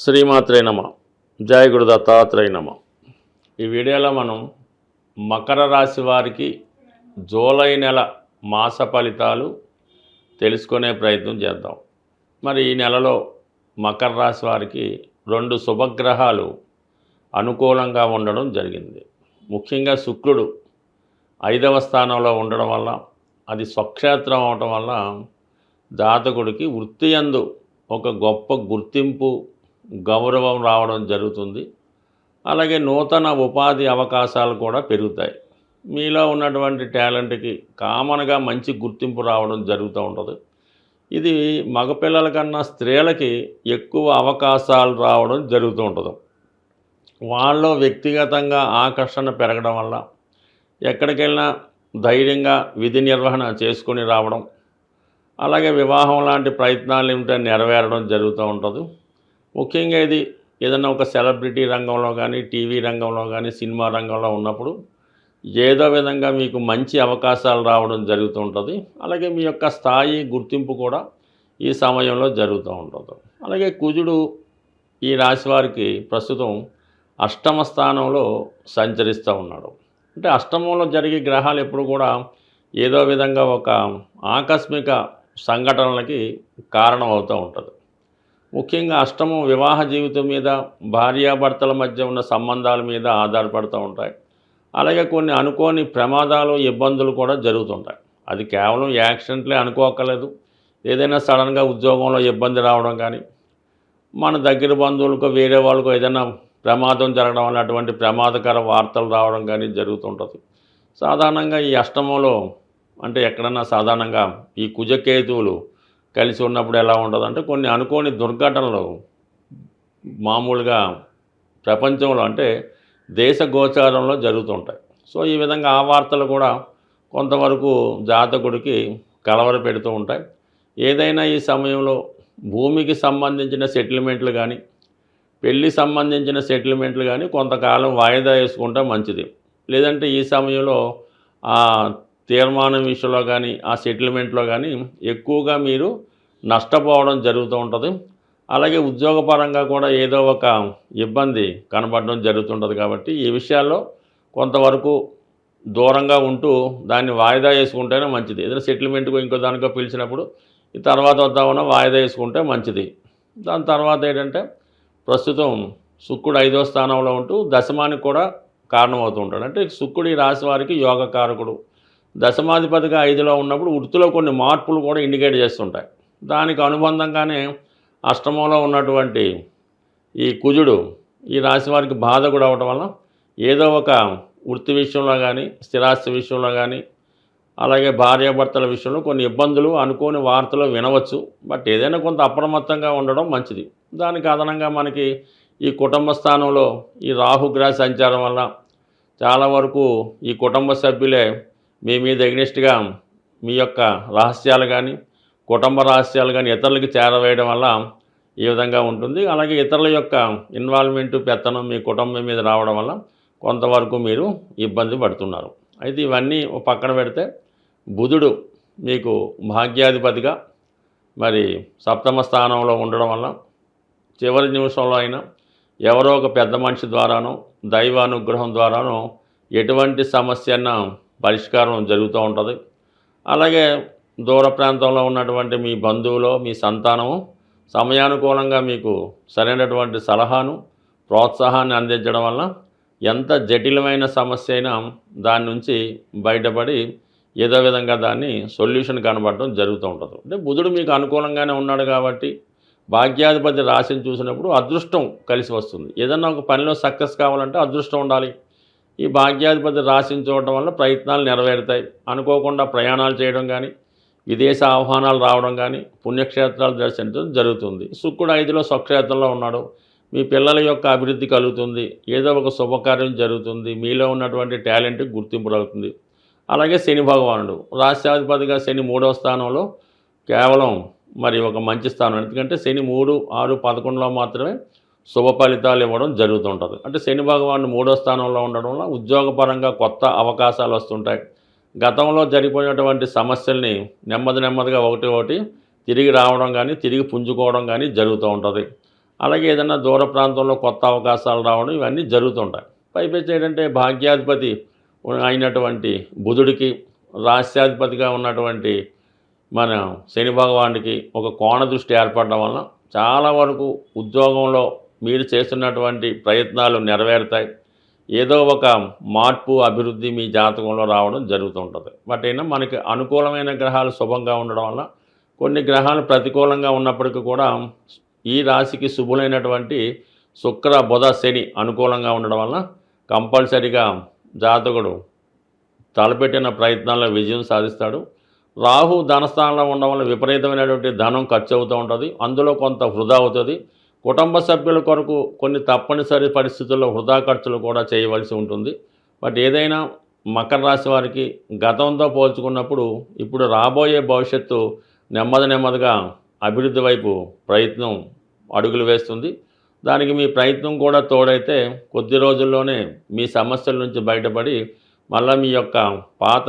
శ్రీమాత్రే నమ. జయ గురు దత్తాత్రేయ నమ. ఈ వీడియోలో మనం మకర రాశి వారికి జూలై నెల మాస ఫలితాలు తెలుసుకునే ప్రయత్నం చేద్దాం. మరి ఈ నెలలో మకర రాశి వారికి రెండు శుభగ్రహాలు అనుకూలంగా ఉండడం జరిగింది. ముఖ్యంగా శుక్రుడు ఐదవ స్థానంలో ఉండడం వల్ల అది స్వక్షేత్రం అవటం వల్ల జాతకుడికి వృత్తి ఒక గొప్ప గుర్తింపు గౌరవం రావడం జరుగుతుంది. అలాగే నూతన ఉపాధి అవకాశాలు కూడా పెరుగుతాయి. మీలో ఉన్నటువంటి టాలెంట్కి కామన్గా మంచి గుర్తింపు రావడం జరుగుతూ ఉంటుంది. ఇది మగపిల్లల కన్నా స్త్రీలకి ఎక్కువ అవకాశాలు రావడం జరుగుతూ ఉంటుంది. వాళ్ళలో వ్యక్తిగతంగా ఆకర్షణ పెరగడం వల్ల ఎక్కడికెళ్ళినా ధైర్యంగా విధి నిర్వహణ చేసుకొని రావడం అలాగే వివాహం లాంటి ప్రయత్నాలు ఏమిటో నెరవేరడం జరుగుతూ ఉంటుంది. ముఖ్యంగా ఇది ఏదైనా ఒక సెలబ్రిటీ రంగంలో కానీ టీవీ రంగంలో కానీ సినిమా రంగంలో ఉన్నప్పుడు ఏదో విధంగా మీకు మంచి అవకాశాలు రావడం జరుగుతూ ఉంటుంది. అలాగే మీ యొక్క స్థాయి గుర్తింపు కూడా ఈ సమయంలో జరుగుతూ ఉంటుంది. అలాగే కుజుడు ఈ రాశి వారికి ప్రస్తుతం అష్టమ స్థానంలో సంచరిస్తూ ఉన్నాడు. అంటే అష్టమంలో జరిగే గ్రహాలు ఎప్పుడు కూడా ఏదో విధంగా ఒక ఆకస్మిక సంఘటనలకి కారణం అవుతూ ఉంటుంది. ముఖ్యంగా అష్టమం వివాహ జీవితం మీద భార్యాభర్తల మధ్య ఉన్న సంబంధాల మీద ఆధారపడుతూ ఉంటాయి. అలాగే కొన్ని అనుకోని ప్రమాదాలు ఇబ్బందులు కూడా జరుగుతుంటాయి. అది కేవలం యాక్సిడెంట్లే అనుకోకలేదు ఏదైనా సడన్గా ఉద్యోగంలో ఇబ్బంది రావడం కానీ మన దగ్గర బంధువులకు వేరే వాళ్ళకు ఏదైనా ప్రమాదం జరగడం వల్ల అటువంటి ప్రమాదకర వార్తలు రావడం కానీ జరుగుతుంటుంది. సాధారణంగా ఈ అష్టమంలో అంటే ఎక్కడన్నా సాధారణంగా ఈ కుజకేతువులు కలిసి ఉన్నప్పుడు ఎలా ఉండదంటే కొన్ని అనుకోని దుర్ఘటనలు మామూలుగా ప్రపంచంలో అంటే దేశ గోచారంలో జరుగుతుంటాయి. సో ఈ విధంగా ఆ వార్తలు కూడా కొంతవరకు జాతకుడికి కలవర పెడుతూ ఉంటాయి. ఏదైనా ఈ సమయంలో భూమికి సంబంధించిన సెటిల్మెంట్లు కానీ పెళ్ళి సంబంధించిన సెటిల్మెంట్లు కానీ కొంతకాలం వాయిదా వేసుకుంటే మంచిది. లేదంటే ఈ సమయంలో ఆ తీర్మానం విషయంలో కానీ ఆ సెటిల్మెంట్లో కానీ ఎక్కువగా మీరు నష్టపోవడం జరుగుతూ ఉంటుంది. అలాగే ఉద్యోగపరంగా కూడా ఏదో ఒక ఇబ్బంది కనబడడం జరుగుతుంటుంది కాబట్టి ఈ విషయాల్లో కొంతవరకు దూరంగా ఉంటూ దాన్ని వాయిదా వేసుకుంటేనే మంచిది. ఏదైనా సెటిల్మెంట్కు ఇంకో దానికో పిలిచినప్పుడు ఈ తర్వాత వద్దామన్నా వాయిదా వేసుకుంటే మంచిది. దాని తర్వాత ఏంటంటే ప్రస్తుతం శుక్రుడు ఐదో స్థానంలో ఉంటూ దశమానికి కూడా కారణమవుతూ ఉంటాడు. అంటే శుక్రుడు ఈ రాశి వారికి యోగకారకుడు. దశమాధిపతిగా ఐదులో ఉన్నప్పుడు వృత్తిలో కొన్ని మార్పులు కూడా ఇండికేట్ చేస్తుంటాయి. దానికి అనుబంధంగానే అష్టమంలో ఉన్నటువంటి ఈ కుజుడు ఈ రాశి వారికి బాధకుడు అవటం వల్ల ఏదో ఒక వృత్తి విషయంలో కానీ స్థిరాస్తి విషయంలో కానీ అలాగే భార్యాభర్తల విషయంలో కొన్ని ఇబ్బందులు అనుకోని వార్తలు వినవచ్చు. బట్ ఏదైనా కొంత అప్రమత్తంగా ఉండడం మంచిది. దానికి అదనంగా మనకి ఈ కుటుంబ స్థానంలో ఈ రాహుగ్రహ సంచారం వల్ల చాలా వరకు ఈ కుటుంబ సభ్యులే మీ మీద ఎగ్నెస్ట్గా మీ యొక్క రహస్యాలు కానీ కుటుంబ రహస్యాలు కానీ ఇతరులకి చేరవేయడం వల్ల ఈ విధంగా ఉంటుంది. అలాగే ఇతరుల యొక్క ఇన్వాల్వ్మెంట్ పెత్తనం మీ కుటుంబం మీద రావడం వల్ల కొంతవరకు మీరు ఇబ్బంది పడుతున్నారు. అయితే ఇవన్నీ పక్కన పెడితే బుధుడు మీకు భాగ్యాధిపతిగా మరి సప్తమ స్థానంలో ఉండడం వల్ల చివరి నిమిషంలో అయినా ఎవరో ఒక పెద్ద మనిషి ద్వారానో దైవానుగ్రహం ద్వారానో ఎటువంటి సమస్యన పరిష్కారం జరుగుతూ ఉంటుంది. అలాగే దూర ప్రాంతంలో ఉన్నటువంటి మీ బంధువులో మీ సంతానము సమయానుకూలంగా మీకు సరైనటువంటి సలహాను ప్రోత్సాహాన్ని అందించడం వల్ల ఎంత జటిలమైన సమస్య అయినా దాని నుంచి బయటపడి ఏదో విధంగా దాన్ని సొల్యూషన్ కనబడటం జరుగుతూ ఉంటుంది. అంటే బుధుడు మీకు అనుకూలంగానే ఉన్నాడు కాబట్టి భాగ్యాధిపతి రాశిని చూసినప్పుడు అదృష్టం కలిసి వస్తుంది. ఏదన్నా ఒక పనిలో సక్సెస్ కావాలంటే అదృష్టం ఉండాలి. ఈ భాగ్యాధిపతి రాశిని చూడటం వల్ల ప్రయత్నాలు నెరవేరుతాయి. అనుకోకుండా ప్రయాణాలు చేయడం కానీ విదేశ ఆహ్వానాలు రావడం కానీ పుణ్యక్షేత్రాలు దర్శించడం జరుగుతుంది. శుక్రుడు ఐదులో స్వక్షేత్రంలో ఉన్నాడు. మీ పిల్లల యొక్క అభివృద్ధి కలుగుతుంది. ఏదో ఒక శుభకార్యం జరుగుతుంది. మీలో ఉన్నటువంటి టాలెంట్ గుర్తింపు కలుగుతుంది. అలాగే శని భగవానుడు. రాష్ట్రాధిపతిగా శని మూడవ స్థానంలో కేవలం మరి ఒక మంచి స్థానం. ఎందుకంటే శని మూడు ఆరు పదకొండులో మాత్రమే శుభ ఫలితాలు ఇవ్వడం జరుగుతుంటుంది. అంటే శని భగవానుడు మూడో స్థానంలో ఉండడం వల్ల ఉద్యోగపరంగా కొత్త అవకాశాలు వస్తుంటాయి. గతంలో జరిగిపోయినటువంటి సమస్యల్ని నెమ్మది నెమ్మదిగా ఒకటి ఒకటి తిరిగి రావడం కానీ తిరిగి పుంజుకోవడం కానీ జరుగుతూ ఉంటుంది. అలాగే ఏదైనా దూర ప్రాంతంలో కొత్త అవకాశాలు రావడం ఇవన్నీ జరుగుతుంటాయి. పైపెచ్చి ఏంటంటే భాగ్యాధిపతి అయినటువంటి బుధుడికి రాష్ట్రాధిపతిగా ఉన్నటువంటి మన శని భగవానుడికి ఒక కోణ దృష్టి ఏర్పడడం వలన చాలా వరకు ఉద్యోగంలో మీరు చేస్తున్నటువంటి ప్రయత్నాలు నెరవేరుతాయి. ఏదో ఒక మార్పు అభివృద్ధి మీ జాతకంలో రావడం జరుగుతుంటుంది. బట్ అయినా మనకి అనుకూలమైన గ్రహాలు శుభంగా ఉండడం వల్ల కొన్ని గ్రహాలు ప్రతికూలంగా ఉన్నప్పటికీ కూడా ఈ రాశికి శుభులైనటువంటి శుక్ర బుధ శని అనుకూలంగా ఉండడం వల్ల కంపల్సరిగా జాతకుడు తలపెట్టిన ప్రయత్నాల్లో విజయం సాధిస్తాడు. రాహు ధనస్థానంలో ఉండడం వల్ల విపరీతమైనటువంటి ధనం ఖర్చు అవుతూ ఉంటుంది. అందులో కొంత వృధా అవుతుంది. కుటుంబ సభ్యుల కొరకు కొన్ని తప్పనిసరి పరిస్థితుల్లో వృధా ఖర్చులు కూడా చేయవలసి ఉంటుంది. బట్ ఏదైనా మకర రాశి వారికి గతంతో పోల్చుకున్నప్పుడు ఇప్పుడు రాబోయే భవిష్యత్తు నెమ్మది నెమ్మదిగా అభివృద్ధి వైపు ప్రయత్నం అడుగులు వేస్తుంది. దానికి మీ ప్రయత్నం కూడా తోడైతే కొద్ది రోజుల్లోనే మీ సమస్యల నుంచి బయటపడి మళ్ళీ మీ యొక్క పాత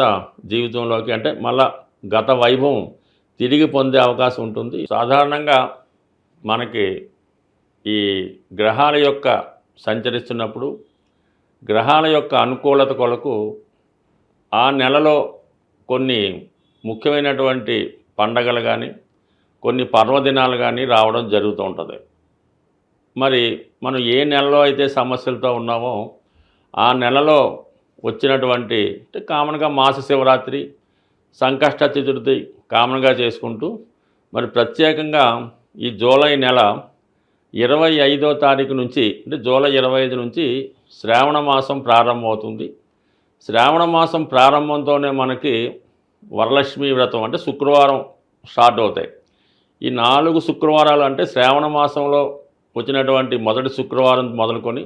జీవితంలోకి అంటే మళ్ళా గత వైభవం తిరిగి పొందే అవకాశం ఉంటుంది. సాధారణంగా మనకి ఈ గ్రహాల యొక్క సంచరిస్తున్నప్పుడు గ్రహాల యొక్క అనుకూలత కొరకు ఆ నెలలో కొన్ని ముఖ్యమైనటువంటి పండగలు కానీ కొన్ని పర్వదినాలు కానీ రావడం జరుగుతూ ఉంటుంది. మరి మనం ఏ నెలలో అయితే సమస్యలతో ఉన్నామో ఆ నెలలో వచ్చినటువంటి అంటే కామన్గా మాస శివరాత్రి సంకష్ట చతుర్థి కామన్గా చేసుకుంటూ మరి ప్రత్యేకంగా ఈ జూలై నెల ఇరవై ఐదో తారీఖు నుంచి అంటే జూలై ఇరవై ఐదు నుంచి శ్రావణ మాసం ప్రారంభమవుతుంది. శ్రావణ మాసం ప్రారంభంతోనే మనకి వరలక్ష్మి వ్రతం అంటే శుక్రవారం స్టార్ట్ అవుతాయి. ఈ నాలుగు శుక్రవారాలు అంటే శ్రావణ మాసంలో వచ్చినటువంటి మొదటి శుక్రవారం మొదలుకొని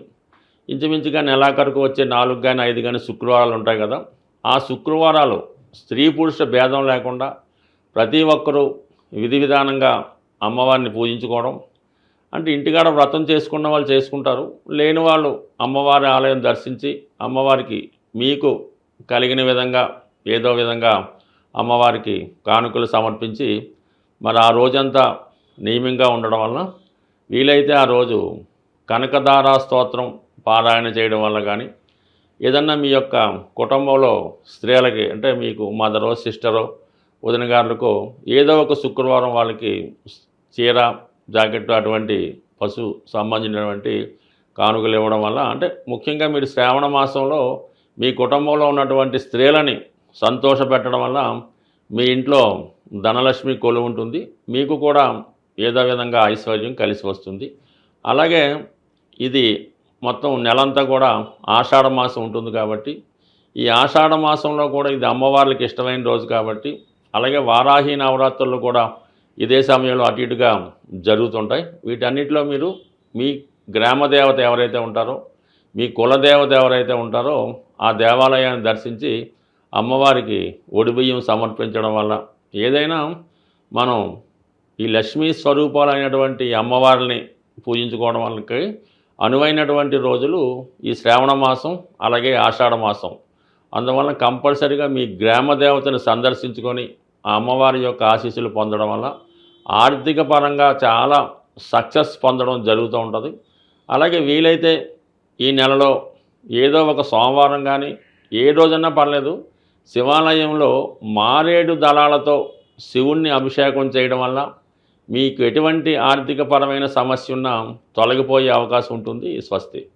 ఇంచుమించుగా నెలాఖరుకు వచ్చే నాలుగు కానీ ఐదు కానీ శుక్రవారాలు ఉంటాయి కదా. ఆ శుక్రవారాలు స్త్రీ పురుష భేదం లేకుండా ప్రతి ఒక్కరూ విధి విధానంగా అమ్మవారిని పూజించుకోవడం అంటే ఇంటికాడ వ్రతం చేసుకున్న వాళ్ళు చేసుకుంటారు. లేని వాళ్ళు అమ్మవారి ఆలయం దర్శించి అమ్మవారికి మీకు కలిగిన విధంగా ఏదో విధంగా అమ్మవారికి కానుకలు సమర్పించి మరి ఆ రోజంతా నియమంగా ఉండడం వలన వీలైతే ఆ రోజు కనకదారా స్తోత్రం పారాయణ చేయడం వల్ల కానీ ఏదన్నా మీ యొక్క కుటుంబంలో స్త్రీలకి అంటే మీకు మదరో సిస్టరో వదిన గారులకు ఏదో ఒక శుక్రవారం వాళ్ళకి చీర జాకెట్ అటువంటి పశు సంబంధించినటువంటి కానుకలు ఇవ్వడం వల్ల అంటే ముఖ్యంగా మీరు శ్రావణ మాసంలో మీ కుటుంబంలో ఉన్నటువంటి స్త్రీలని సంతోషపెట్టడం వల్ల మీ ఇంట్లో ధనలక్ష్మి కొలు ఉంటుంది. మీకు కూడా ఏదో విధంగా ఐశ్వర్యం కలిసి వస్తుంది. అలాగే ఇది మొత్తం నెలంతా కూడా ఆషాఢ మాసం ఉంటుంది కాబట్టి ఈ ఆషాఢ మాసంలో కూడా ఇది అమ్మవార్లకి ఇష్టమైన రోజు కాబట్టి అలాగే వారాహి నవరాత్రులు కూడా ఇదే సమయంలో అటు ఇటుగా జరుగుతుంటాయి. వీటన్నిటిలో మీరు మీ గ్రామ దేవత ఎవరైతే ఉంటారో మీ కులదేవత ఎవరైతే ఉంటారో ఆ దేవాలయాన్ని దర్శించి అమ్మవారికి ఒడిబియ్యం సమర్పించడం వల్ల ఏదైనా మనం ఈ లక్ష్మీ స్వరూపాలైనటువంటి అమ్మవారిని పూజించుకోవడం వల్లకి అనువైనటువంటి రోజులు ఈ శ్రావణ మాసం అలాగే ఆషాఢ మాసం. అందువల్ల కంపల్సరిగా మీ గ్రామ దేవతను సందర్శించుకొని ఆ అమ్మవారి యొక్క ఆశీస్సులు పొందడం వల్ల ఆర్థిక పరంగా చాలా సక్సెస్ పొందడం జరుగుతూ ఉంటుంది. అలాగే వీలైతే ఈ నెలలో ఏదో ఒక సోమవారం కానీ ఏ రోజన్నా పర్లేదు శివాలయంలో మారేడు దళాలతో శివుణ్ణి అభిషేకం చేయడం వల్ల మీకు ఎటువంటి ఆర్థికపరమైన సమస్య ఉన్నా తొలగిపోయే అవకాశం ఉంటుంది. స్వస్తి.